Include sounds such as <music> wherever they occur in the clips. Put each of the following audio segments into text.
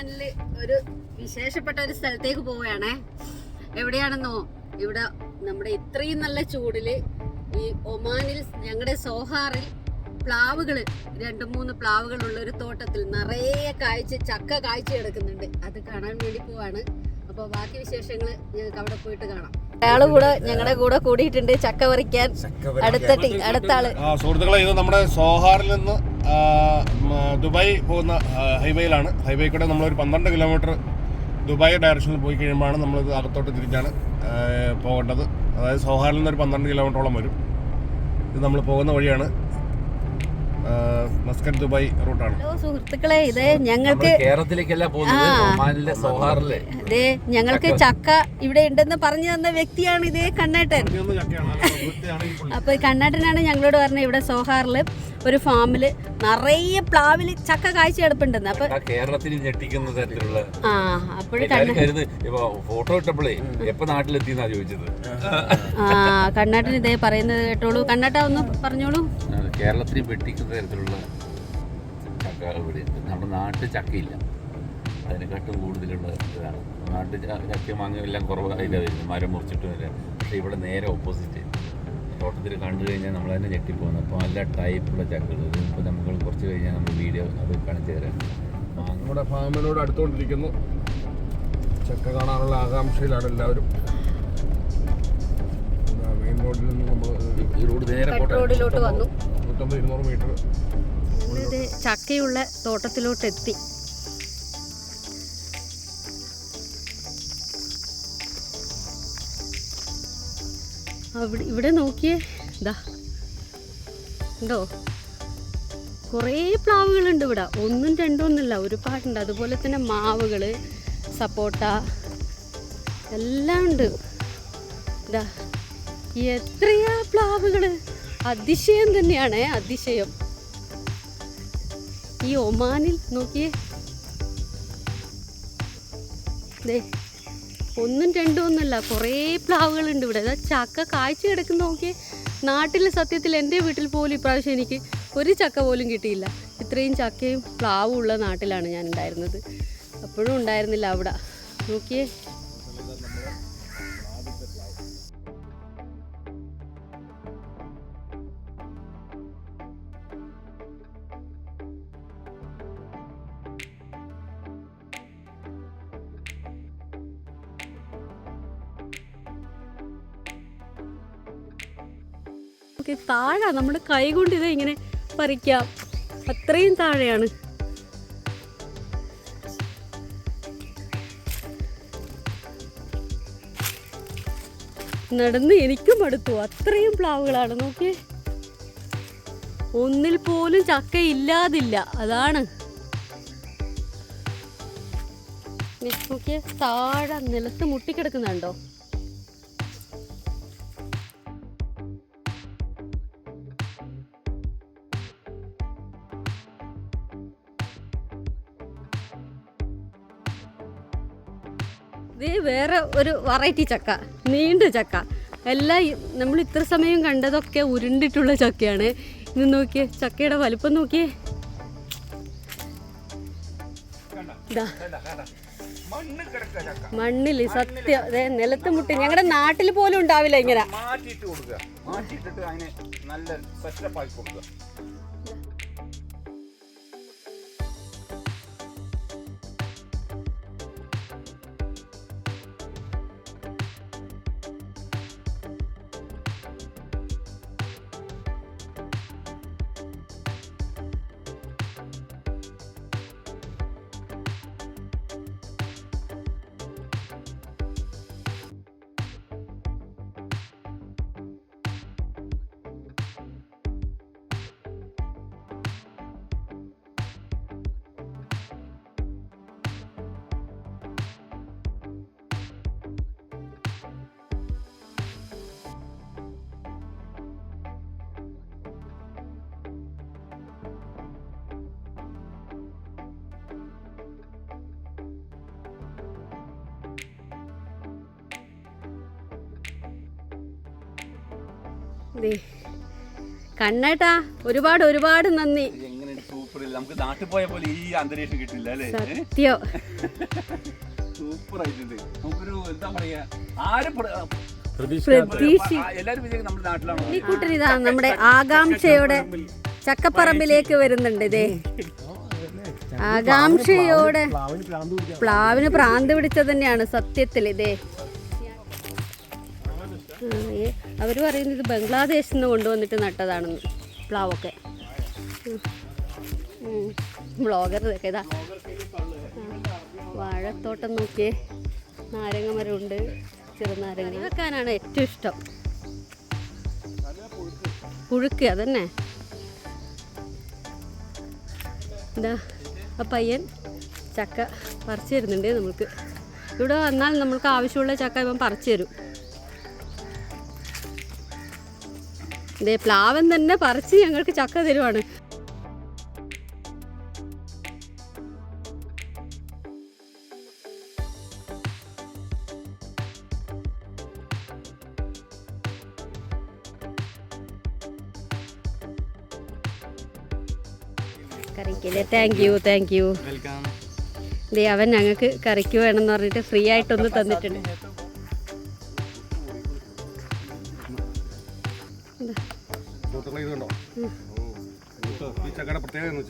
ഒമാനിൽ ഒരു വിശേഷപ്പെട്ട ഒരു സ്ഥലത്തേക്ക് പോവുകയാണേ. എവിടെയാണെന്നോ ഇവിടെ നമ്മുടെ ഇത്രയും നല്ല ചൂടിൽ ഈ ഒമാനിൽ ഞങ്ങളുടെ സോഹാറിൽ പ്ലാവുകൾ രണ്ട് മൂന്ന് പ്ലാവുകളുള്ള ഒരു തോട്ടത്തിൽ നിറയെ കാഴ്ച ചക്ക കാഴ്ച കിടക്കുന്നുണ്ട് അത് കാണാൻ വേണ്ടി പോവാണ്. അപ്പോൾ ബാക്കി വിശേഷങ്ങൾ ഞങ്ങൾക്ക് അവിടെ പോയിട്ട് കാണാം. അയാൾ കൂടെ ഞങ്ങളുടെ കൂടെ കൂടിയിട്ടുണ്ട്. ചക്ക പറിക്കാൻ അടുത്ത അടുത്ത ആൾ. സുഹൃത്തുക്കളെ ഇത് നമ്മുടെ സോഹാറിൽ നിന്ന് ദുബായ് പോകുന്ന ഹൈവേയിലാണ്. ഹൈവേ കൂടെ നമ്മളൊരു പന്ത്രണ്ട് കിലോമീറ്റർ ദുബായ് ഡയറക്ഷനിൽ പോയി കഴിയുമ്പോഴാണ് നമ്മളിത് അകത്തോട്ട് തിരിച്ചാണ് പോകേണ്ടത്. അതായത് സോഹാറിൽ നിന്ന് ഒരു പന്ത്രണ്ട് കിലോമീറ്ററോളം വരും. ഇത് നമ്മൾ പോകുന്ന വഴിയാണ് മസ്കറ്റ് ദുബായ് റൂട്ടാണ്. ഹലോ സുഹൃത്തുക്കളെ ഇത് ഞങ്ങൾക്ക് കേരളത്തിലേക്കല്ല പോകുന്നത് ഞങ്ങൾക്ക് ചക്ക. ഇവിടെ ഉണ്ടെന്ന് പറഞ്ഞു തന്ന വ്യക്തിയാണ് ഇതേ കണ്ണേട്ടൻ. അപ്പൊ കണ്ണേട്ടനാണ് ഞങ്ങളോട് പറഞ്ഞത് ഇവിടെ സോഹാറിൽ. ഒരു ഫാമിൽ നിറയെ പ്ലാവിൽ ചക്ക കാഴ്ച കിടപ്പുണ്ടെന്ന് അപ്പൊ കേരളത്തിൽ ഞെട്ടിക്കുന്ന തരത്തിലുള്ള ആ അപ്പോഴും ഫോട്ടോ ഇട്ടപ്പോഴേ എപ്പോ നാട്ടിലെത്തിയെന്നാ ചോദിച്ചത്? ആ കണ്ണാട്ടിന് ഇതേ പറയുന്നത് കേട്ടോളൂ. കണ്ണാട്ട ഒന്ന് പറഞ്ഞോളൂ. കേരളത്തിൽ വെട്ടിക്കുന്ന തരത്തിലുള്ള ചക്ക ഇവിടെ നമ്മുടെ നാട്ടിൽ ചക്കയില്ല. അതിനെക്കാട്ടും കൂടുതലുള്ള ഇതാണ്. നാട്ടിൽ ചക്ക മാങ്ങ എല്ലാം കുറവായില്ല. വരുന്നത് മരം മുറിച്ചിട്ടും ഇല്ല. പക്ഷെ ഇവിടെ നേരെ ഓപ്പോസിറ്റ് തോട്ടത്തിൽ കണ്ടു കഴിഞ്ഞാൽ നമ്മൾ തന്നെ ഞെട്ടിപ്പോകുന്നു അപ്പോൾ നല്ല ടൈപ്പുള്ള ചക്കകൾ ഇപ്പോൾ നമുക്ക് കുറച്ച് കഴിഞ്ഞാൽ നമ്മൾ വീഡിയോ അത് കാണിച്ചു തരാം. നമ്മുടെ ഫാമിനോട് അടുത്തുകൊണ്ടിരിക്കുന്നു. ചക്ക കാണാനുള്ള ആകാംക്ഷയിലാണ് എല്ലാവരും. മെയിൻ റോഡിൽ നിന്ന് നമ്മൾ ഈ റോഡ് നേരെ റോഡിലോട്ട് വന്നു. നൂറ്റമ്പത് ഇരുന്നൂറ് മീറ്റർ ചക്കയുള്ള തോട്ടത്തിലോട്ട് എത്തി അവിടെ ഇവിടെ നോക്കിയേ. ഇതാ ഉണ്ടോ കുറേ പ്ലാവുകളുണ്ട് ഇവിടെ. ഒന്നും രണ്ടും ഒന്നുമില്ല ഒരുപാടുണ്ട് അതുപോലെ തന്നെ മാവുകൾ സപ്പോട്ട എല്ലാം ഉണ്ട്. ഇതാ എത്രയാ പ്ലാവുകൾ അതിശയം തന്നെയാണ് അതിശയം. ഈ ഒമാനിൽ നോക്കിയേ. ദേ. ഒന്നും രണ്ടും ഒന്നുമല്ല കുറേ പ്ലാവുകളുണ്ട് ഇവിടെ. ഇതാ ചക്ക കായ്ച്ചു കിടക്കുന്ന നോക്കിയേ നാട്ടിൽ സത്യത്തിൽ എന്റെ വീട്ടിൽ പോലും ഇപ്രാവശ്യം എനിക്ക് ഒരു ചക്ക പോലും കിട്ടിയില്ല. ഇത്രയും ചക്കയും പ്ലാവും ഉള്ള നാട്ടിലാണ് ഞാൻ ഉണ്ടായിരുന്നത്. അപ്പോഴും ഉണ്ടായിരുന്നില്ല അവിടെ. നോക്കിയേ. ഓക്കെ താഴെ നമ്മുടെ കൈ കൊണ്ട് ഇത് ഇങ്ങനെ പറിക്കാം. അത്രയും താഴെയാണ്. നടന്ന് എനിക്കും മടുത്തു അത്രയും പ്ലാവുകളാണ് നോക്കിയേ. ഒന്നിൽ പോലും ചക്ക ഇല്ലാതില്ല. അതാണ്. താഴെ നിലത്ത് മുട്ടിക്കിടക്കുന്നുണ്ടോ? വേറെ ഒരു വെറൈറ്റി ചക്ക നീണ്ട ചക്ക. എല്ലാം നമ്മൾ ഇത്ര സമയം കണ്ടതൊക്കെ ഉരുണ്ടിട്ടുള്ള ചക്കയാണ്. ഇത് നോക്കിയേ ചക്കയുടെ വലുപ്പം നോക്കിയേ. മണ്ണിൽ സത്യം അതെ നിലത്ത് മുട്ടി. ഞങ്ങളുടെ നാട്ടിൽ പോലും ഉണ്ടാവില്ല ഇങ്ങനെ. മാറ്റിയിട്ട് കൊടുക്കുക. മാറ്റിയിട്ടിട്ട് അതിനെ നല്ല സെറ്റപ്പ് ആക്കി കൊടുക്കുക. ദേ, കണ്ണേട്ടാ ഒരുപാട് ഒരുപാട് നന്ദി. സൂപ്പർ നമുക്ക് നാട്ടിൽ പോയ പോലെ ഈ അന്തരീക്ഷം കിട്ടില്ല അല്ലേ? സത്യോ. സൂപ്പർ <laughs> ആയിട്ടുണ്ട്. നമുക്കൊരു എന്താ പറയാ ആരും പ്ര- പ്രതീക്ഷ ആ, എല്ലാരും വിചാരിക്കും നമ്മുടെ നാട്ടിലാണോ. ഉണ്ണിക്കുട്ടൻ ഇതാ നമ്മുടെ ആകാംക്ഷയോടെ ചക്കപ്പറമ്പിലേക്ക് വരുന്നുണ്ട് ഇതേ ആകാംക്ഷയോടെ പ്ലാവിന് പ്രാന്ത് പിടിച്ചത് തന്നെയാണ് സത്യത്തിൽ ഇതേ അവർ പറയുന്നത് ഇത് ബംഗ്ലാദേശിൽ നിന്ന് കൊണ്ടുവന്നിട്ട് നട്ടതാണെന്ന്. പ്ലാവൊക്കെ. ബ്ലോഗർ ഇതൊക്കെ ഇതാ. വാഴത്തോട്ടം നോക്കിയേ. നാരങ്ങ മരമുണ്ട്. ചെറുനാരങ്ങ വെക്കാനാണ് ഏറ്റവും ഇഷ്ടം. പുഴുക്ക് അതന്നെ. എന്താ ആ പയ്യൻ ചക്ക പറിച്ചു തരുന്നുണ്ട് നമുക്ക് ഇവിടെ വന്നാൽ നമ്മൾക്ക് ആവശ്യമുള്ള ചക്ക ഇവൻ പറിച്ചു തരും. ഇതേ പ്ലാവൻ തന്നെ പറിച്ച് ഞങ്ങൾക്ക് ചക്ക തരുവാണ്. കറിക്കല്ലേ? താങ്ക് യു താങ്ക് യു ദേ അവൻ ഞങ്ങൾക്ക് കറിക്ക് വേണമെന്ന് പറഞ്ഞിട്ട് ഫ്രീ ആയിട്ടൊന്ന് തന്നിട്ടുണ്ട്.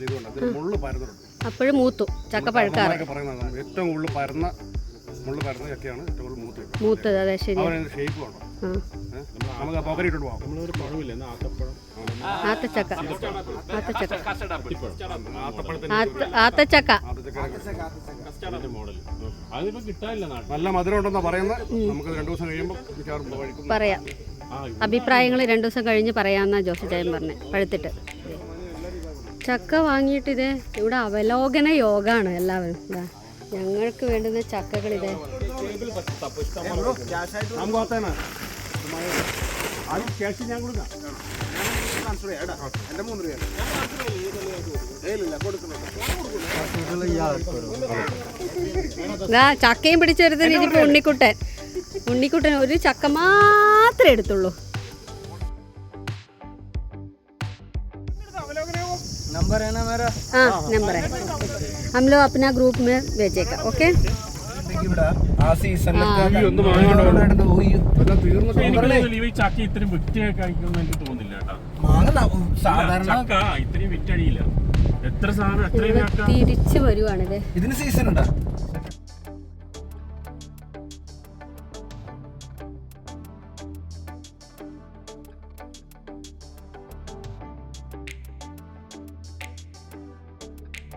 അതിന് മുള്ളു പരന്നിട്ടുണ്ട് അപ്പോഴും മൂത്തു. ചക്ക പഴുക്കാറ്. നമ്മളൊക്കെ പറയുന്നതാണ് ഏറ്റവും കൂടുതൽ പരന്ന മുള്ളു പരന്ന ചക്കയാണ് ഏറ്റവും കൂടുതൽ മൂത്ത് വെക്കുക മൂത്തത് അതെ ശരി ഷേപ്പ് വേണം. നമുക്ക് പോകാം. ആത്തച്ചക്ക. ആത്തച്ചക്ക. ആത്തച്ചക്ക. നല്ല മധുരം ഉണ്ടെന്നാ പറയുന്നത്. നമുക്ക് രണ്ടു ദിവസം കഴിയുമ്പോൾ പറയാം. അഭിപ്രായങ്ങൾ രണ്ടു ദിവസം കഴിഞ്ഞ് പറയാമെന്നാ ജോസി ജയം പറഞ്ഞത് പഴുത്തിട്ട്. ചക്ക വാങ്ങിയിട്ട് ഇതേ ഇവിടെ അവലോകന യോഗമാണ് എല്ലാവരും. ഞങ്ങൾക്ക് വേണ്ടുന്ന ചക്കകൾ ഇതേ ചക്കയും പിടിച്ചു വരുന്നത് ഇതിപ്പോ ഉണ്ണിക്കുട്ടൻ. ഉണ്ണിക്കുട്ടൻ ഒരു ചക്ക മാത്രമേ എടുത്തുള്ളൂ. नंबर है ना मेरा हाँ नंबर है हम लोग अपना ग्रुप में भेजेगा ओके ആ സീസണിൽ ഒന്ന് വാങ്ങിക്കൊണ്ട് ഈ ചക്ക ഇത്രയും വിറ്റ് കഴിക്കുമെന്ന് എനിക്ക് തോന്നുന്നില്ല കേട്ടോ മാങ്ങ സാധാരണ ചക്ക ഇത്രയും വിറ്റഴിയില്ല എത്ര സാധനം എത്രയും ചക്ക തിരിച്ചു വരുവാണിത് ഇതിന് സീസൺ ഉണ്ടോ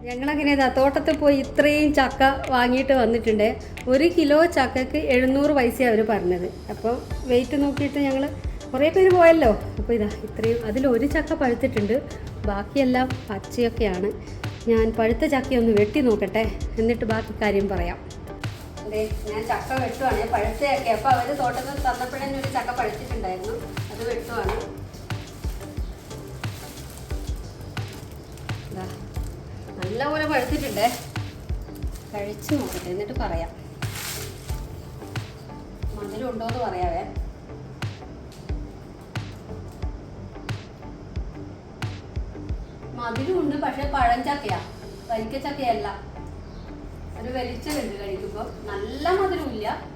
ഞങ്ങളങ്ങനെ തോട്ടത്തിൽ പോയി ഇത്രയും ചക്ക വാങ്ങിയിട്ട് വന്നിട്ടുണ്ട്. ഒരു കിലോ ചക്കക്ക് എഴുന്നൂറ് പൈസ അവർ പറഞ്ഞത്. അപ്പോൾ വെയിറ്റ് നോക്കിയിട്ട് ഞങ്ങൾ കുറേ പേര് പോയല്ലോ. അപ്പോൾ ഇതാ ഇത്രയും അതിലൊരു ചക്ക പഴുത്തിട്ടുണ്ട്. ബാക്കിയെല്ലാം പച്ചയൊക്കെയാണ്. ഞാൻ പഴുത്ത ചക്കയൊന്ന് വെട്ടി നോക്കട്ടെ. എന്നിട്ട് ബാക്കി കാര്യം പറയാം. അതെ ഞാൻ ചക്ക വെട്ടുവാണ്. പഴുത്തയൊക്കെ അപ്പോൾ അവർ തോട്ടത്തിൽ തന്നപ്പോഴേ ഒരു ചക്ക പഴുത്തിട്ടുണ്ടായിരുന്നു. അത് വെട്ടുവാണ്. നല്ലപോലെ പഴുത്തിട്ടുണ്ടേ. കഴിച്ചു നോക്കട്ടെ എന്നിട്ട് പറയാം. മധുരമുണ്ടോ എന്ന് പറയാവേ. മധുരമുണ്ട് പക്ഷെ പഴഞ്ചക്കയാ വരിക്കച്ചക്കയല്ല ഒരു വലിച്ചതുണ്ട് കഴിക്കുമ്പോൾ നല്ല മധുരമില്ല.